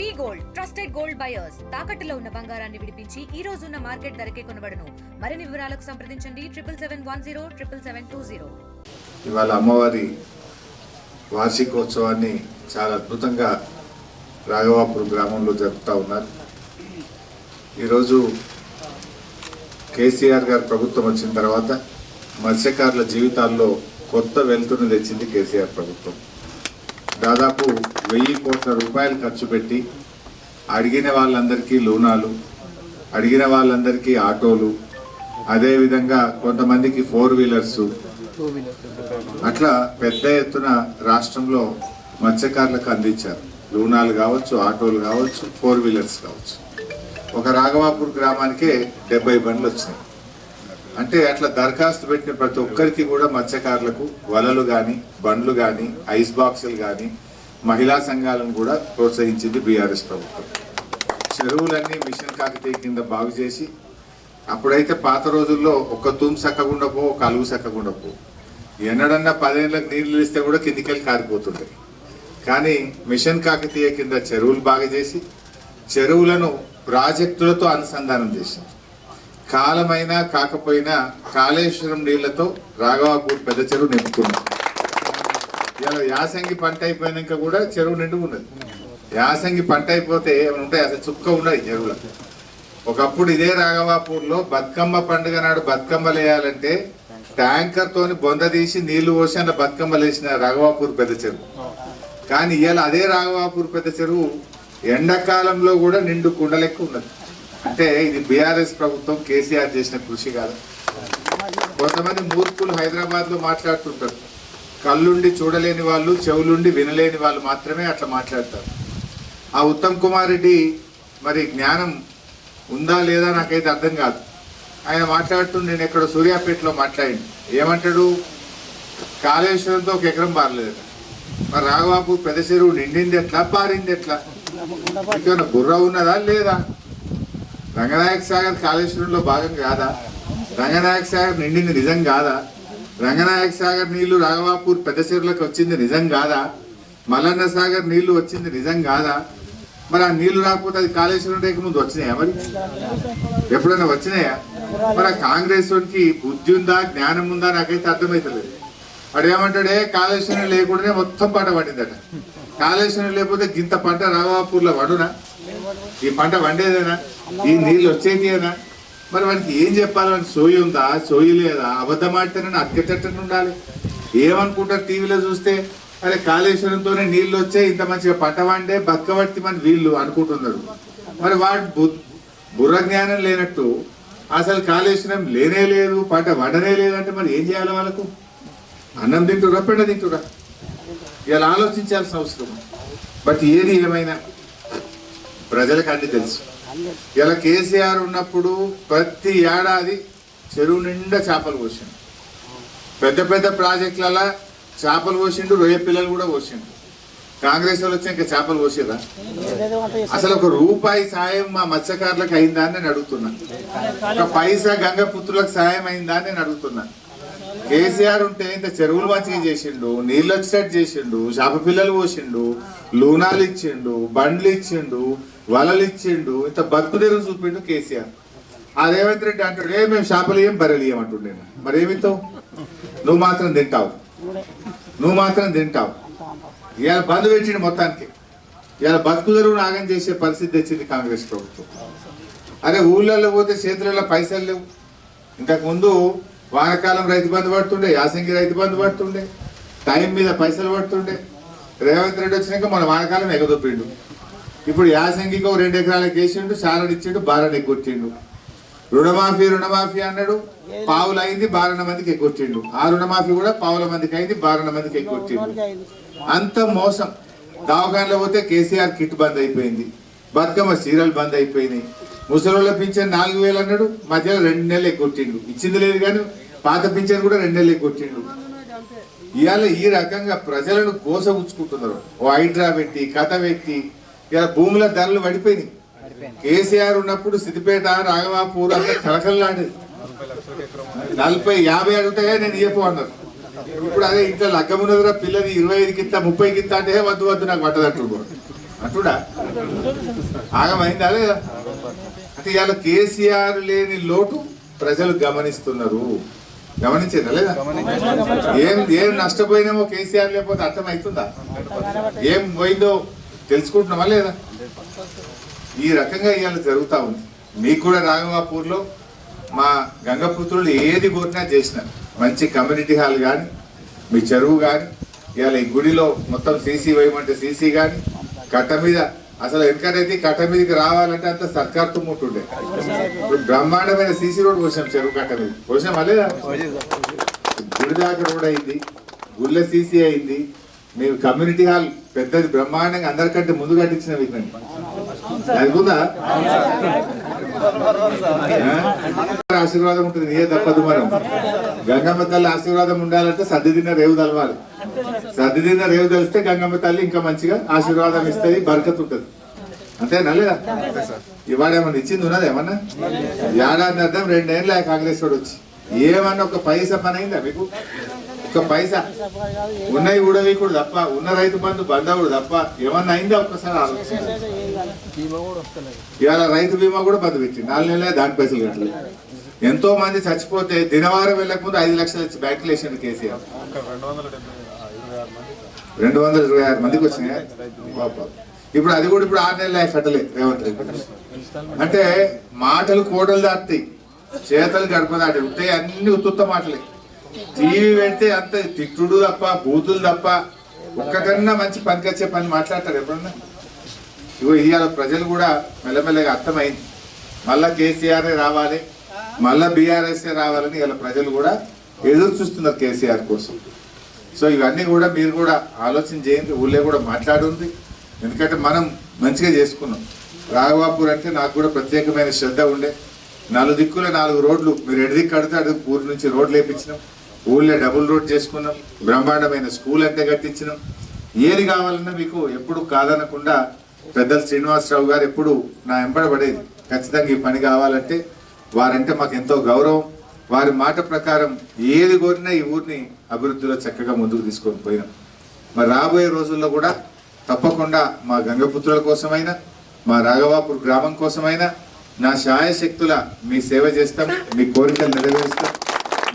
V gold trusted gold buyers తాకట్టులో ఉన్న బంగారాన్ని విడిపించి ఈ రోజు ఉన్న మార్కెట్ ధరకే కొనబడను. మరిన్ని వివరాలకు సంప్రదించండి. Triple seven one zero triple seven two zero. ఇవాళ అమ్మవారి వార్షికోత్సవాన్ని చాలా అద్భుతంగా రాఘవాపూర్ గ్రామంలో జరుపుతూ ఉన్నారు. ఈరోజు కేసీఆర్ గారు ప్రభుత్వం వచ్చిన తర్వాత మత్స్యకారుల జీవితాల్లో కొత్త వెలుతురుని తెచ్చింది కేసీఆర్ ప్రభుత్వం. దాదాపు వెయ్యి కోట్ల రూపాయలు ఖర్చు పెట్టి అడిగిన వాళ్ళందరికీ లోనాలు అడిగిన వాళ్ళందరికీ ఆటోలు అదేవిధంగా కొంతమందికి ఫోర్ వీలర్స్. అట్లా పెద్ద ఎత్తున రాష్ట్రంలో మత్స్యకారులకు అందించారు. లూనాలు కావచ్చు ఆటోలు కావచ్చు ఫోర్ వీలర్స్ కావచ్చు. ఒక రాఘవాపూర్ గ్రామానికే డెబ్బై బండ్లు వచ్చినాయి. అంటే అట్లా దరఖాస్తు పెట్టిన ప్రతి ఒక్కరికి కూడా మత్స్యకారులకు వలలు కానీ బండ్లు కానీ ఐస్ బాక్సులు కానీ మహిళా సంఘాలను కూడా ప్రోత్సహించింది బీఆర్ఎస్ ప్రభుత్వం. చెరువులన్నీ మిషన్ కాకతీయ కింద బాగు చేసి అప్పుడైతే పాత రోజుల్లో ఒక తూమ్ సక్కకుండా పో ఒక అలుగు సక్కకుండా పో. ఎన్నడన్నా పదేళ్ళకి నీళ్ళు ఇస్తే కూడా కిందికెళ్ళి కారిపోతుండే. కానీ మిషన్ కాకతీయ కింద చెరువులు బాగా చేసి చెరువులను ప్రాజెక్టులతో అనుసంధానం చేసింది. కాలమైనా కాకపోయినా కాళేశ్వరం నీళ్ళతో రాఘవాపూర్ పెద్ద చెరువు నింపుకున్నాం ఇలా యాసంగి పంట అయిపోయినాక కూడా చెరువు నిండు ఉన్నది. యాసంగి పంట అయిపోతే ఏమైనా ఉంటాయి? అసలు చుక్క ఉన్నది చెరువులో. ఒకప్పుడు ఇదే రాఘవాపూర్లో బతుకమ్మ పండుగ నాడు బతుకమ్మలు వేయాలంటే ట్యాంకర్ తోని బొంద తీసి నీళ్ళు పోసి అలా బతుకమ్మలు వేసిన రాఘవాపూర్ పెద్ద చెరువు. కానీ ఇవాళ అదే రాఘవాపూర్ పెద్ద చెరువు ఎండాకాలంలో కూడా నిండు కుండలెక్క ఉన్నది. అంటే ఇది బీఆర్ఎస్ ప్రభుత్వం కేసీఆర్ చేసిన కృషి కాదు. కొంతమంది మూర్ఖులు హైదరాబాద్లో మాట్లాడుతుంటారు. కళ్ళుండి చూడలేని వాళ్ళు చెవులుండి వినలేని వాళ్ళు మాత్రమే అట్లా మాట్లాడతారు. ఆ ఉత్తమ్ కుమార్ రెడ్డి మరి జ్ఞానం ఉందా లేదా నాకైతే అర్థం కాదు. ఆయన మాట్లాడుతూ నేను ఎక్కడ సూర్యాపేటలో మాట్లాడి ఏమంటాడు? కాళేశ్వరంతో ఒక ఎకరం బారలేదు మరి రాఘవాపు పెద్ద చెరువు నిండింది ఎట్లా? పారింది ఎట్లా? ఇంకేమైనా బుర్ర ఉన్నదా లేదా? రంగనాయక సాగర్ కాళేశ్వరంలో భాగం కాదా? రంగనాయక సాగర్ నిండింది నిజం కాదా? రంగనాయక సాగర్ నీళ్ళు రాఘవాపూర్ పెద్ద చెరువులకు వచ్చింది నిజం కాదా? మల్లన్న సాగర్ నీళ్ళు వచ్చింది నిజం కాదా? మరి ఆ నీళ్ళు రాకపోతే అది కాళేశ్వరం రేఖ ముందు వచ్చినాయా మరి? ఎప్పుడైనా వచ్చినాయా? మరి ఆ కాంగ్రెస్ వాడికి బుద్ధి ఉందా జ్ఞానం ఉందా? నాకైతే అర్థమవుతలేదు వాడు ఏమంటాడే కాళేశ్వరం లేకుండానే మొత్తం పంట పండిందట. కాళేశ్వరం లేకపోతే గింత పంట రాఘవాపూర్లో వండునా ఈ పంట వండేదేనా ఈ నీళ్ళు వచ్చేదేనా మరి వాడికి ఏం చెప్పాలి? వానికి సోయి ఉందా? సోయి లేదా? అబద్ధం ఆడితేనే అతికెట్టని ఉండాలి. ఏమనుకుంటారు టీవీలో చూస్తే? అరే కాళేశ్వరంతోనే నీళ్ళు వచ్చే ఇంత మంచిగా పంట వండే బతకబట్టి మన వీళ్ళు అనుకుంటున్నారు. మరి వాడు బు- బుర్ర జ్ఞానం లేనట్టు అసలు కాళేశ్వరం లేనే లేదు పంట వండనే లేదంటే మరి ఏం చేయాలి వాళ్ళకు? అన్నం తింటురా పెండ తింటురా? ఇలా ఆలోచించాల్సిన అవసరం. బట్ ఏది ఏమైనా ప్రజలకు అన్ని తెలుసు. ఇలా కేసీఆర్ ఉన్నప్పుడు ప్రతి ఏడాది చెరువు నిండా చేపలు పోసిండు పెద్ద పెద్ద ప్రాజెక్టులలో చేపలు పోసిండు రొయ్య పిల్లలు కూడా పోసిండు కాంగ్రెస్ వాళ్ళు వచ్చి ఇంకా చేపలు పోసేదా అసలు ఒక రూపాయి సాయం మా మత్స్యకారులకు అయిందా అని నేను అడుగుతున్నా. ఒక పైసా గంగ పుత్రులకు సాయం అయిందా అని నేను అడుగుతున్నా. కేసీఆర్ ఉంటే ఇంత చెరువులు మంచిగా చేసిండు నీళ్ళు వచ్చేటట్టు చేసిండు చేప పిల్లలు పోసిండు లూనాలు ఇచ్చిండు బండ్లు ఇచ్చిండు వలలు ఇచ్చిండు ఇంత బతుకు చూపిండు కేసీఆర్. ఆ రేవంత్ రెడ్డి అంటాడు ఏ మేము చేపలు ఏం బర్రెలు ఏమంటుండే మరి ఏమితో నువ్వు మాత్రం తింటావు. నువ్వు మాత్రం తింటావు. ఇవాళ బంద్ పెట్టిండు మొత్తానికి. ఇవాళ బతుకుదరువు నాగం చేసే పరిస్థితి తెచ్చింది కాంగ్రెస్ ప్రభుత్వం. అదే ఊళ్ళల్లో పోతే చేతులలో పైసలు లేవు. ఇంతకుముందు వానకాలం రైతు బంధు పడుతుండే యాసంగి రైతు బంధు పడుతుండే టైం మీద పైసలు పడుతుండే. రేవంత్ రెడ్డి వచ్చినాక మన వానకాలం ఎగదొప్పిండు ఇప్పుడు యాసంగికి ఒక రెండు ఎకరాలకు వేసిండు శారణ ఇచ్చిండు బారని ఎగ్గొట్టిండు. రుణమాఫీ రుణమాఫీ అన్నాడు. పావులు అయింది బారణ మందికి ఎగ్గొట్టిండు. ఆ రుణమాఫీ కూడా పావుల మందికి అయింది బారణ మందికి ఎగ్గొట్టిండు. అంత మోసం. దవాఖానలో పోతే కేసీఆర్ కిట్ బంద్ అయిపోయింది. బతుకమ్మ సీరియల్ బంద్ అయిపోయినాయి. ముసలోళ్ళ పింఛన్ నాలుగు వేలు అన్నాడు. మధ్యలో రెండు నెలలు ఎగ్గొట్టిండు. ఇచ్చింది లేదు కానీ పాత పింఛన్ కూడా రెండు నెలలు ఎగ్గొట్టిండు. ఇవాళ ఈ రకంగా ప్రజలను కోసగుచ్చుకుంటున్నారు ఓ హైడ్రా పెట్టి కథ పెట్టి ఇలా భూముల ధరలు పడిపోయినాయి. కేసీఆర్ ఉన్నప్పుడు సిద్దిపేట రాఘవాపూర్ అంతా కలకల్లాడేది నలభై యాభై అడుగుతాయా నేను ఇయ్యపు అన్నారు. ఇప్పుడు అదే ఇంట్లో లగ్గమున్నదిరా పిల్లది ఇరవై ఐదు కింద ముప్పై కింద అంటే వద్దు వద్దు నాకు పట్టదంటుండ్రు అంటుడా ఆగమైందా లేదా? అంటే ఇవాళ కేసీఆర్ లేని లోటు ప్రజలు గమనిస్తున్నారు. గమనించేదా లేదా? ఏం ఏం నష్టపోయినామో కేసీఆర్ లేకపోతే అర్థమవుతుందా? ఏం పోయిందో? తెలుసుకుంటున్నామా లేదా? ఈ రకంగా ఇవాళ జరుగుతూ ఉంది. మీకు కూడా రాఘవాపూర్లో మా గంగపుత్రులు ఏది కోరినా చేసినారు. మంచి కమ్యూనిటీ హాల్ కానీ మీ చెరువు కానీ ఇవాళ ఈ గుడిలో మొత్తం సీసీ వేయమంటే సీసీ కానీ కట్ట మీద అసలు వెనకనైతే కట్ట మీదకి రావాలంటే అంత సర్కార్ తుమ్ముంటుండే ఇప్పుడు బ్రహ్మాండమైన సీసీ రోడ్ పోసాం చెరువు కట్ట మీద. పోసాం లేదా? గుడి దాకా రోడ్ అయింది. గుళ్ళ సీసీ అయింది. మేము కమ్యూనిటీ హాల్ పెద్దది బ్రహ్మాండంగా అందరికంటే ముందు కట్టించిన వినండి ఆశీర్వాదం ఉంటుంది నీయే తప్పదు మనం. గంగమ్మ తల్లి ఆశీర్వాదం ఉండాలంటే సర్ది తిన్న రేవు తలవాలి. సర్ది తిన్న రేవు తెలిస్తే గంగమ్మ తల్లి ఇంకా మంచిగా ఆశీర్వాదం ఇస్తుంది బరకత్ ఉంటుంది. అంతేనా లేదా? ఇవాళ ఏమన్నా ఇచ్చింది ఉన్నది ఏమన్నా? ఏడాది అర్థం రెండేళ్ళ కాంగ్రెస్ వాడు వచ్చి. ఏమన్నా ఒక పైసా పని అయిందా మీకు? ఒక పైసా. ఉన్నాయి కూడా తప్ప ఉన్న రైతు బంధు బంధవుడు తప్ప ఏమన్నా అయిందా ఒక్కసారి ఆలోచించండి ఇవాళ రైతు బీమా కూడా బంద్ పెట్టి నాలుగు నెలలే దాని పైసలు కట్టలేదు ఎంతో మంది చచ్చిపోతే దినవారం వెళ్ళక ముందు ఐదు లక్షలు ఇచ్చి బ్యాంకులు వేసిండు కేసీఆర్ రెండు వందల ఇరవై ఆరు మందికి వచ్చినాయి? పాపం. ఇప్పుడు అది కూడా ఇప్పుడు ఆరు నెలలు కట్టలే రేవంత్ రెడ్డి. అంటే మాటలు కోటలు దాటుతాయి. చేతలు గడప దాటి ఉంటాయి అన్ని ఉత్తుత్త మాటలే. టీవీ పెడితే అంత తిట్టుడు తప్ప బూతులు తప్ప ఒక్కకన్నా మంచి పనికొచ్చే పని మాట్లాడతారు ఎప్పుడన్నా ఇగో ఇవాళ ప్రజలు కూడా మెల్లమెల్లగా అర్థమైంది. మళ్ళా కేసీఆర్ రావాలి మళ్ళా బీఆర్ఎస్ రావాలని ఇలా ప్రజలు కూడా ఎదురు చూస్తున్నారు కేసీఆర్ కోసం. సో ఇవన్నీ కూడా మీరు కూడా ఆలోచన చేయండి ఊళ్ళో కూడా మాట్లాడుంది ఎందుకంటే మనం మంచిగా చేసుకున్నాం. రాఘవాపూర్ అంటే నాకు కూడా ప్రత్యేకమైన శ్రద్ధ ఉండే. నాలుగు దిక్కుల నాలుగు రోడ్లు మీరు ఎడి కడితే అడుగు ఊరు నుంచి రోడ్లు వేయించినాం ఊళ్ళో డబుల్ రోడ్ చేసుకున్నాం బ్రహ్మాండమైన స్కూల్ అంతా కట్టించినాం. ఏది కావాలన్నా మీకు ఎప్పుడు కాదనకుండా పెద్దలు శ్రీనివాసరావు గారు ఎప్పుడు నా వెంబడబడేది ఖచ్చితంగా ఈ పని కావాలంటే వారంటే మాకు ఎంతో గౌరవం. వారి మాట ప్రకారం ఏది కోరినా ఈ ఊరిని అభివృద్ధిలో చక్కగా ముందుకు తీసుకొని పోయినాం. మరి రాబోయే రోజుల్లో కూడా తప్పకుండా మా గంగపుత్రుల కోసమైనా మా రాఘవాపూర్ గ్రామం కోసమైనా నా శాయశక్తుల మీ సేవ చేస్తాం మీ కోరికలు నెరవేరుస్తాం.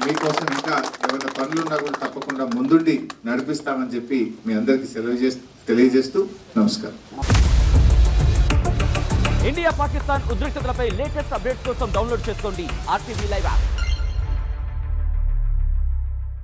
మీకోసం ఇంకా ఏమైనా పనులున్నా కూడా తప్పకుండా ముందుండి నడిపిస్తామని చెప్పి మీ అందరికీ సెలవు చేస్తూ తెలియజేస్తూ నమస్కారం. ఇండియా పాకిస్తాన్ ఉద్రిక్తతలపై లేటెస్ట్ అప్డేట్స్ కోసం డౌన్లోడ్ చేసుకోండి ఆర్టీవీ లైవ్ యాప్.